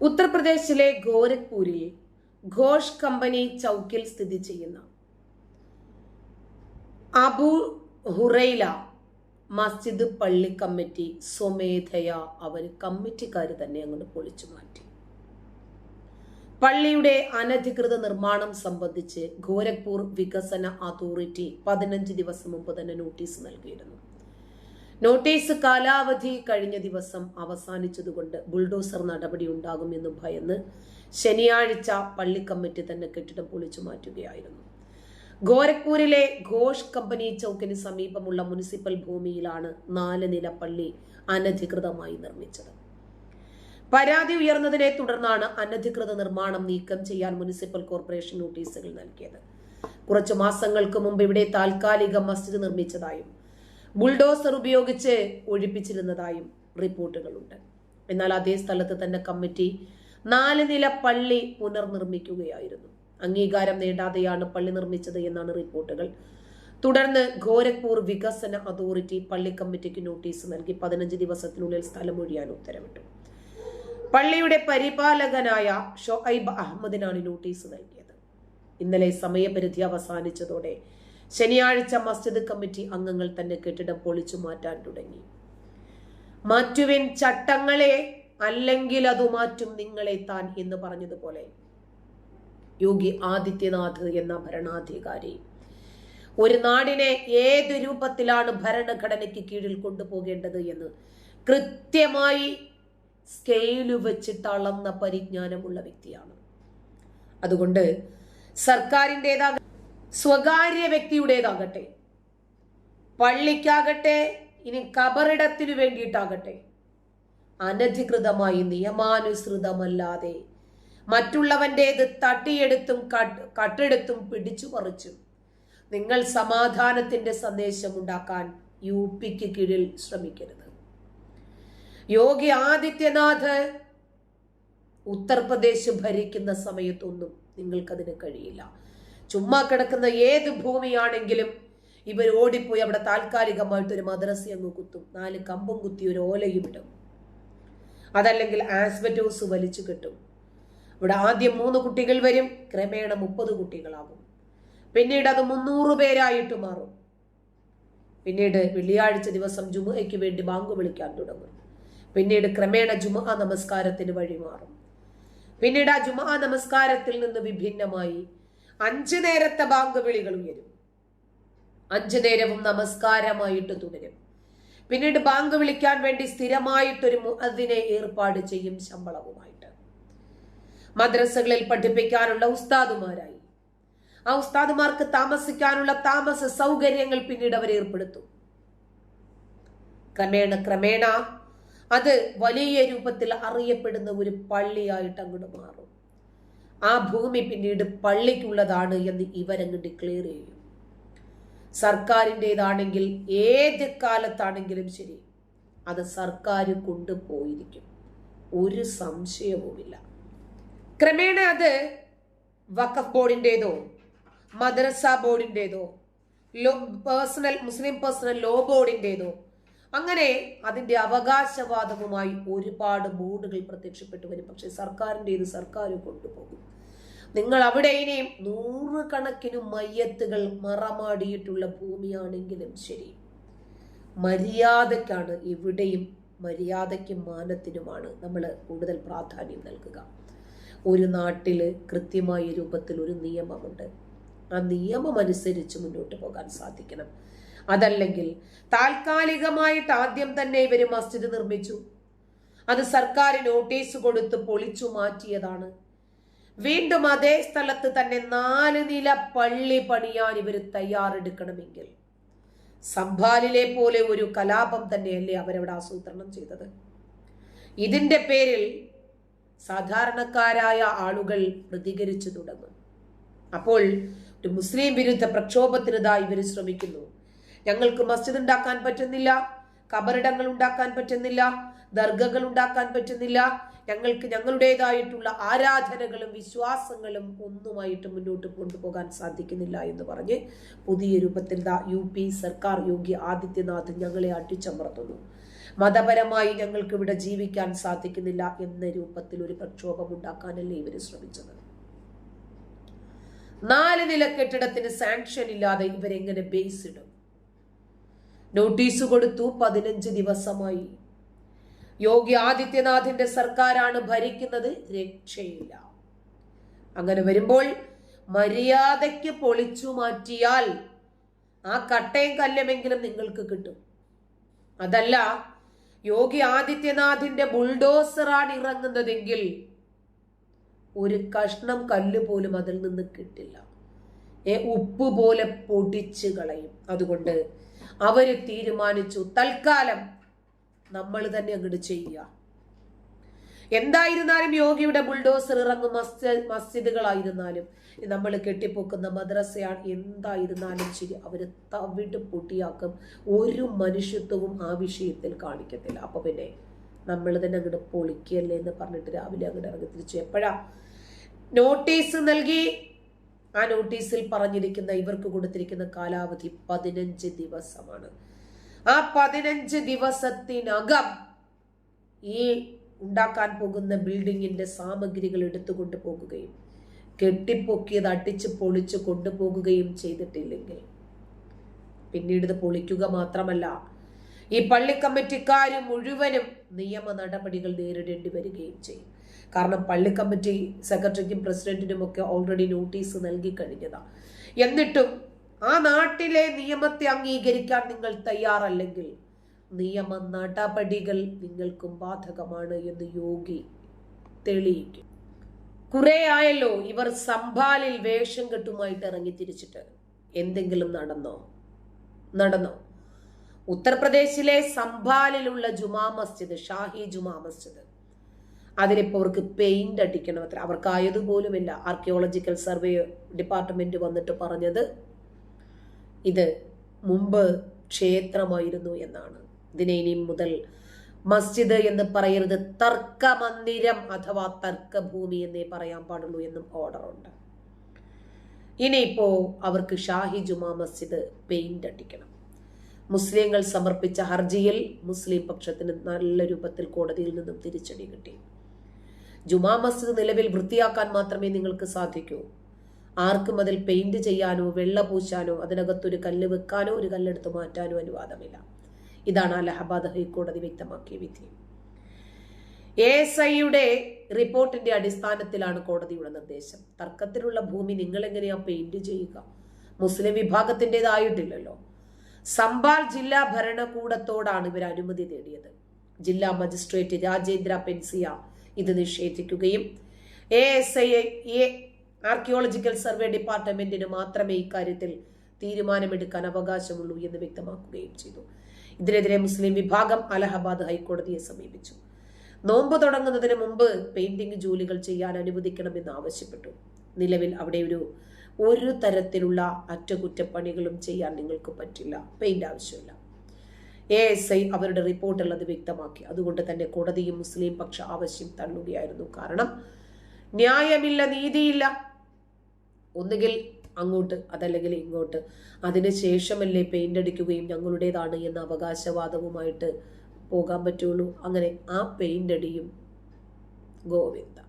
ഉത്തർപ്രദേശിലെ ഗോരഖ്പൂരിൽ ഘോഷ് കമ്പനി ചൗക്കിൽ സ്ഥിതി ചെയ്യുന്ന. അബു ഹുറൈല മസ്ജിദ് പള്ളി കമ്മിറ്റി സ്വമേധയ അവർ കമ്മിറ്റിക്കാർ തന്നെ അങ്ങോട്ട് പൊളിച്ചു മാറ്റി. പള്ളിയുടെ അനധികൃത നിർമ്മാണം സംബന്ധിച്ച് ഗോരഖ്പൂർ വികസന അതോറിറ്റി പതിനഞ്ച് ദിവസം മുമ്പ് തന്നെ നോട്ടീസ് നൽകിയിരുന്നു. നോട്ടീസ് കാലാവധി കഴിഞ്ഞ ദിവസം അവസാനിച്ചതുകൊണ്ട് ബുൾഡോസർ നടപടി ഉണ്ടാകുമെന്ന് ഭയന്ന് ശനിയാഴ്ച പള്ളി കമ്മിറ്റി തന്നെ കെട്ടിടം പൊളിച്ചു മാറ്റുകയായിരുന്നു. ഗോരഖ്പൂരിലെ ഘോഷ് കമ്പനി ചൌക്കിന് സമീപമുള്ള മുനിസിപ്പൽ ഭൂമിയിലാണ് നാല് നില പള്ളി അനധികൃതമായി നിർമ്മിച്ചത്. പരാതി ഉയർന്നതിനെ തുടർന്നാണ് അനധികൃത നിർമ്മാണം നീക്കം ചെയ്യാൻ മുനിസിപ്പൽ കോർപ്പറേഷൻ നോട്ടീസുകൾ നൽകിയത്. കുറച്ചു മാസങ്ങൾക്ക് മുമ്പ് ഇവിടെ താൽക്കാലിക മസ്ജിദ് നിർമ്മിച്ചതായും ബുൾഡോസർ ഉപയോഗിച്ച് ഒഴിപ്പിച്ചിരുന്നതായും റിപ്പോർട്ടുകളുണ്ട്. എന്നാൽ അതേ സ്ഥലത്ത് തന്നെ കമ്മിറ്റി നാല് നില പള്ളി പുനർനിർമ്മിക്കുകയായിരുന്നു. അംഗീകാരം നേടാതെയാണ് പള്ളി നിർമ്മിച്ചത് എന്നാണ് റിപ്പോർട്ടുകൾ. തുടർന്ന് ഗോരഖ്പൂർ വികസന അതോറിറ്റി പള്ളി കമ്മിറ്റിക്ക് നോട്ടീസ് നൽകി പതിനഞ്ച് ദിവസത്തിനുള്ളിൽ സ്ഥലം ഒഴിയാൻ ഉത്തരവിട്ടു. പള്ളിയുടെ പരിപാലകനായ ഷൊഐബ് അഹമ്മദിനാണ് നോട്ടീസ് നൽകിയത്. ഇന്നലെ സമയപരിധി അവസാനിച്ചതോടെ ശനിയാഴ്ച മസ്ജിദ് കമ്മിറ്റി അംഗങ്ങൾ തന്നെ കെട്ടിടം പൊളിച്ചു മാറ്റാൻ തുടങ്ങി. മാറ്റുവിൻ ചട്ടങ്ങളെ അല്ലെങ്കിൽ അത് മാറ്റും നിങ്ങളെ താൻ എന്ന് പറഞ്ഞതുപോലെ. യോഗി ആദിത്യനാഥ് എന്ന ഭരണാധികാരി ഒരു നാടിനെ ഏത് രൂപത്തിലാണ് ഭരണഘടനയ്ക്ക് കീഴിൽ കൊണ്ടുപോകേണ്ടത് എന്ന് കൃത്യമായി സ്കെയിൽ വെച്ചിട്ട് അളന്ന പരിജ്ഞാനമുള്ള വ്യക്തിയാണ്. അതുകൊണ്ട് സർക്കാരിന്റെതാകട്ടെ സ്വകാര്യ വ്യക്തിയുടേതാകട്ടെ പള്ളിക്കാകട്ടെ ഇനി കബറിടത്തിനു വേണ്ടിയിട്ടാകട്ടെ അനധികൃതമായി നിയമാനുസൃതമല്ലാതെ മറ്റുള്ളവന്റേത് തട്ടിയെടുത്തും കട്ടെടുത്തും പിടിച്ചു പറിച്ചും നിങ്ങൾ സമാധാനത്തിന്റെ സന്ദേശം ഉണ്ടാക്കാൻ യു പിക്ക് കീഴിൽ ശ്രമിക്കരുത്. യോഗി ആദിത്യനാഥ് ഉത്തർപ്രദേശ് ഭരിക്കുന്ന സമയത്തൊന്നും നിങ്ങൾക്കതിന് കഴിയില്ല. ചുമ്മാ കിടക്കുന്ന ഏത് ഭൂമിയാണെങ്കിലും ഇവർ ഓടിപ്പോയി അവിടെ താൽക്കാലികമായിട്ട് ഒരു മദ്രസ അങ്ങ് കുത്തും. നാല് കമ്പും കുത്തി ഒരു ഓലയും ഇടും. അതല്ലെങ്കിൽ ആസ്ബറ്റോസ് വലിച്ചു കെട്ടും. ഇവിടെ ആദ്യം മൂന്ന് കുട്ടികൾ വരും ക്രമേണ മുപ്പത് കുട്ടികളാകും. പിന്നീട് അത് മുന്നൂറ് പേരായിട്ട് മാറും. പിന്നീട് വെള്ളിയാഴ്ച ദിവസം ജുമുഹയ്ക്ക് വേണ്ടി ബാങ്ക് വിളിക്കാൻ തുടങ്ങും. പിന്നീട് ക്രമേണ ജുമുഅ നമസ്കാരത്തിന് വഴി മാറും. പിന്നീട് ആ ജുമുഅ നമസ്കാരത്തിൽ നിന്ന് വിഭിന്നമായി അഞ്ചു നേരത്തെ ബാങ്ക് വിളികൾ ഉയരും. അഞ്ചു നേരവും നമസ്കാരമായിട്ട് തുടരും. പിന്നീട് ബാങ്ക് വിളിക്കാൻ വേണ്ടി സ്ഥിരമായിട്ടൊരു മുഅദ്ദിനെ ഏർപ്പാട് ചെയ്യും ശമ്പളവുമായിട്ട്. മദ്രസകളിൽ പഠിപ്പിക്കാനുള്ള ഉസ്താദുമാരായി. ആ ഉസ്താദുമാർക്ക് താമസിക്കാനുള്ള താമസ സൗകര്യങ്ങൾ പിന്നീട് അവർ ഏർപ്പെടുത്തും. ക്രമേണ ക്രമേണ അത് വലിയ രൂപത്തിൽ അറിയപ്പെടുന്ന ഒരു പള്ളിയായിട്ട് അങ്ങോട്ട് മാറും. ആ ഭൂമി പിന്നീട് പള്ളിക്കുള്ളതാണ് എന്ന് ഇവരങ്ങ് ഡിക്ലെയർ ചെയ്യും. സർക്കാരിന്റെതാണെങ്കിൽ ഏത് കാലത്താണെങ്കിലും ശരി അത് സർക്കാർ കൊണ്ടുപോയിരിക്കും. ഒരു സംശയവുമില്ല. ക്രമേണ അത് വഖഫ് ബോർഡിന്റെതോ മദ്രസ ബോർഡിന്റെതോ law personal Muslim personal law ബോർഡിന്റെതോ അങ്ങനെ അതിന്റെ അവകാശവാദവുമായി ഒരുപാട് ബോർഡുകൾ പ്രത്യക്ഷപ്പെട്ടു വരും. പക്ഷേ സർക്കാരിന്റെ ഇത് സർക്കാർ കൊണ്ടുപോകും. നിങ്ങൾ അവിടെ ഇനിയും നൂറുകണക്കിന് മയ്യത്തുകൾ മറമാടിയിട്ടുള്ള ഭൂമിയാണെങ്കിലും ശരി. മര്യാദയ്ക്കാണ് ഇവിടെയും മര്യാദയ്ക്കും മാനത്തിനുമാണ് നമ്മൾ കൂടുതൽ പ്രാധാന്യം നൽകുക. ഒരു നാട്ടിൽ കൃത്യമായ രൂപത്തിൽ ഒരു നിയമമുണ്ട്. ആ നിയമം അനുസരിച്ച് മുന്നോട്ട് പോകാൻ സാധിക്കണം. അതല്ലെങ്കിൽ താൽക്കാലികമായിട്ട് ആദ്യം തന്നെ ഇവർ മസ്ജിദ് നിർമ്മിച്ചു. അത് സർക്കാർ നോട്ടീസ് കൊടുത്ത് പൊളിച്ചു മാറ്റിയതാണ് വീണ്ടും അതേ സ്ഥലത്ത് തന്നെ നാല് നില പള്ളി പണിയാൻ ഇവർ തയ്യാറെടുക്കണമെങ്കിൽ. സംഭാലിലെ പോലെ ഒരു കലാപം തന്നെയല്ലേ അവരവിടെ ആസൂത്രണം ചെയ്തത്. ഇതിന്റെ പേരിൽ സാധാരണക്കാരായ ആളുകൾ പ്രതികരിച്ചു തുടങ്ങും. അപ്പോൾ ഒരു മുസ്ലിം വിരുദ്ധ പ്രക്ഷോഭത്തിനിതാ ഇവർ ശ്രമിക്കുന്നു. ഞങ്ങൾക്ക് മസ്ജിദ് ഉണ്ടാക്കാൻ പറ്റുന്നില്ല കബറിടങ്ങൾ ഉണ്ടാക്കാൻ പറ്റുന്നില്ല ദർഗകൾ ഉണ്ടാക്കാൻ പറ്റുന്നില്ല ഞങ്ങൾക്ക് ഞങ്ങളുടേതായിട്ടുള്ള ആരാധനകളും വിശ്വാസങ്ങളും ഒന്നുമായിട്ട് മുന്നോട്ട് കൊണ്ടുപോകാൻ സാധിക്കുന്നില്ല എന്ന് പറഞ്ഞ് പുതിയ രൂപത്തിൽ യു പി സർക്കാർ യോഗി ആദിത്യനാഥ് ഞങ്ങളെ അട്ടിച്ചമർത്തുന്നു. മതപരമായി ഞങ്ങൾക്ക് ഇവിടെ ജീവിക്കാൻ സാധിക്കുന്നില്ല എന്ന രൂപത്തിൽ ഒരു പ്രക്ഷോഭം ഉണ്ടാക്കാനല്ലേ ഇവർ ശ്രമിച്ചത്. നാല് നില കെട്ടിടത്തിന് സാങ്ഷൻ ഇല്ലാതെ ഇവരെങ്ങനെ ബേസ് ഇടും? നോട്ടീസ് കൊടുത്തു പതിനഞ്ച് ദിവസമായി. യോഗി ആദിത്യനാഥിന്റെ സർക്കാരാണ് ഭരിക്കുന്നത്. രക്ഷയില്ല. അങ്ങനെ വരുമ്പോൾ മര്യാദയ്ക്ക് പൊളിച്ചു മാറ്റിയാൽ ആ കട്ടയും കല്ലുമെങ്കിലും നിങ്ങൾക്ക് കിട്ടും. അതല്ല യോഗി ആദിത്യനാഥിന്റെ ബുൾഡോസറാണ് ഇറങ്ങുന്നതെങ്കിൽ ഒരു കഷ്ണം കല്ല് പോലും അതിൽ നിന്ന് കിട്ടില്ല. ഏ ഉപ്പ് പോലെ പൊടിച്ച് കളയും. അതുകൊണ്ട് അവർ തീരുമാനിച്ചു തൽക്കാലം നമ്മൾ തന്നെ അങ്ങോട്ട് ചെയ്യുക. എന്തായിരുന്നാലും യോഗിയുടെ ബുൾഡോസർ ഇറങ്ങും മസ്ജിദ് മസ്ജിദുകളായിരുന്നാലും നമ്മൾ കെട്ടിപ്പൊക്കുന്ന മദ്രസയാണ് എന്തായിരുന്നാലും ശരി അവർ തവിട്ട് പൊട്ടിയാക്കും ഒരു മനുഷ്യത്വവും ആ വിഷയത്തിൽ കാണിക്കത്തില്ല. അപ്പൊ പിന്നെ നമ്മൾ തന്നെ അങ്ങോട്ട് പൊളിക്കല്ലേ എന്ന് പറഞ്ഞിട്ട് രാവിലെ അങ്ങോട്ട് ഇറങ്ങി തിരിച്ചു എപ്പോഴാ? നോട്ടീസ് നൽകി. ആ നോട്ടീസിൽ പറഞ്ഞിരിക്കുന്ന ഇവർക്ക് കൊടുത്തിരിക്കുന്ന കാലാവധി പതിനഞ്ച് ദിവസമാണ്. ആ പതിനഞ്ച് ദിവസത്തിനകം ഈ ഉണ്ടാക്കാൻ പോകുന്ന ബിൽഡിങ്ങിന്റെ സാമഗ്രികൾ എടുത്തുകൊണ്ട് പോകുകയും കെട്ടിപ്പൊക്കിയത് അടിച്ച് പൊളിച്ച് കൊണ്ടുപോകുകയും ചെയ്തിട്ടില്ലെങ്കിൽ പിന്നീട് ഇത് പൊളിക്കുക മാത്രമല്ല ഈ പള്ളി കമ്മിറ്റിക്കാർ മുഴുവനും നിയമ നടപടികൾ നേരിടേണ്ടി വരികയും ചെയ്യും. കാരണം പള്ളി കമ്മിറ്റി സെക്രട്ടറിക്കും പ്രസിഡന്റിനും ഒക്കെ ഓൾറെഡി നോട്ടീസ് നൽകി കഴിഞ്ഞതാണ് എന്നിട്ടും ആ നാട്ടിലെ നിയമത്തെ അംഗീകരിക്കാൻ നിങ്ങൾ തയ്യാറല്ലെങ്കിൽ നിയമ നടപടികൾ നിങ്ങൾക്കും ബാധകമാണ് എന്ന് യോഗി തെളിയിക്കും. കുറെ ആയല്ലോ ഇവർ സംഭാലിൽ വേഷം കെട്ടുമായിട്ട് ഇറങ്ങി തിരിച്ചിട്ട്. എന്തെങ്കിലും നടന്നോ? നടന്നോ? ഉത്തർപ്രദേശിലെ സംഭാലിലുള്ള ജുമാ മസ്ജിദ് ഷാഹി ജുമാ മസ്ജിദ്. അതിനിപ്പോൾ അവർക്ക് പെയിന്റ് അടിക്കണം അത്ര. അവർക്ക് ആയതുപോലുമില്ല ആർക്കിയോളജിക്കൽ സർവേ ഡിപ്പാർട്ട്മെന്റ് വന്നിട്ട് പറഞ്ഞത് ഇത് മുമ്പ് ക്ഷേത്രമായിരുന്നു എന്നാണ്. ഇതിനെ ഇനി മുതൽ മസ്ജിദ് എന്ന് പറയരുത്. തർക്ക മന്ദിരം അഥവാ തർക്കഭൂമി എന്നേ പറയാൻ പാടുള്ളൂ എന്നും ഓർഡറുണ്ട് ഇനിയിപ്പോ അവർക്ക് ഷാഹി ജുമാ മസ്ജിദ് പെയിന്റ് അടിക്കണം. മുസ്ലിങ്ങൾ സമർപ്പിച്ച ഹർജിയിൽ മുസ്ലിം പക്ഷത്തിന് നല്ല രൂപത്തിൽ കോടതിയിൽ നിന്നും തിരിച്ചടി കിട്ടി. ജുമാ മസ്ജിദ് നിലവിൽ വൃത്തിയാക്കാൻ മാത്രമേ നിങ്ങൾക്ക് സാധിക്കൂ. ആർക്കും അതിൽ പെയിന്റ് ചെയ്യാനോ വെള്ള പൂശാനോ അതിനകത്തൊരു കല്ല് വെക്കാനോ ഒരു കല്ലെടുത്ത് മാറ്റാനോ അനുവാദമില്ല. ഇതാണ് അലഹബാദ് ഹൈക്കോടതി വ്യക്തമാക്കിയ വിധി. എ എസ് ഐയുടെ റിപ്പോർട്ടിന്റെ അടിസ്ഥാനത്തിലാണ് കോടതിയുടെ നിർദ്ദേശം. തർക്കത്തിലുള്ള ഭൂമി നിങ്ങൾ എങ്ങനെയാ പെയിന്റ് ചെയ്യുക? മുസ്ലിം വിഭാഗത്തിന്റെതായിട്ടില്ലല്ലോ സംബാൽ ജില്ലാ ഭരണകൂടത്തോടാണ് ഇവർ അനുമതി തേടിയത് ജില്ലാ മജിസ്ട്രേറ്റ് രാജേന്ദ്ര പെൻസിയ ഇത് നിഷേധിക്കുകയും A S I archaeological survey ഡിപ്പാർട്ട്മെന്റിന് മാത്രമേ ഇക്കാര്യത്തിൽ തീരുമാനമെടുക്കാൻ അവകാശമുള്ളൂ എന്ന് വ്യക്തമാക്കുകയും ചെയ്തു. ഇതിനെതിരെ മുസ്ലിം വിഭാഗം അലഹബാദ് ഹൈക്കോടതിയെ സമീപിച്ചു. നോമ്പ് തുടങ്ങുന്നതിന് മുമ്പ് പെയിന്റിംഗ് ജോലികൾ ചെയ്യാൻ അനുവദിക്കണമെന്ന് ആവശ്യപ്പെട്ടു. നിലവിൽ അവിടെ ഒരു ഒരു തരത്തിലുള്ള അറ്റകുറ്റപ്പണികളും ചെയ്യാൻ നിങ്ങൾക്ക് പറ്റില്ല. പെയിന്റ് ആവശ്യമില്ല. എ എസ് ഐ അവരുടെ റിപ്പോർട്ടിൽ അത് വ്യക്തമാക്കി. അതുകൊണ്ട് തന്നെ കോടതിയും മുസ്ലിം പക്ഷ ആവശ്യം തള്ളുകയായിരുന്നു. കാരണം ന്യായമില്ല നീതിയില്ല. ഒന്നുകിൽ അങ്ങോട്ട് അതല്ലെങ്കിൽ ഇങ്ങോട്ട്. അതിന് ശേഷമല്ലേ പെയിന്റ് അടിക്കുകയും ഞങ്ങളുടേതാണ് എന്ന അവകാശവാദവുമായിട്ട് പോകാൻ പറ്റുള്ളൂ. അങ്ങനെ ആ പെയിന്റ് അടിയും ഗോവിന്ദ.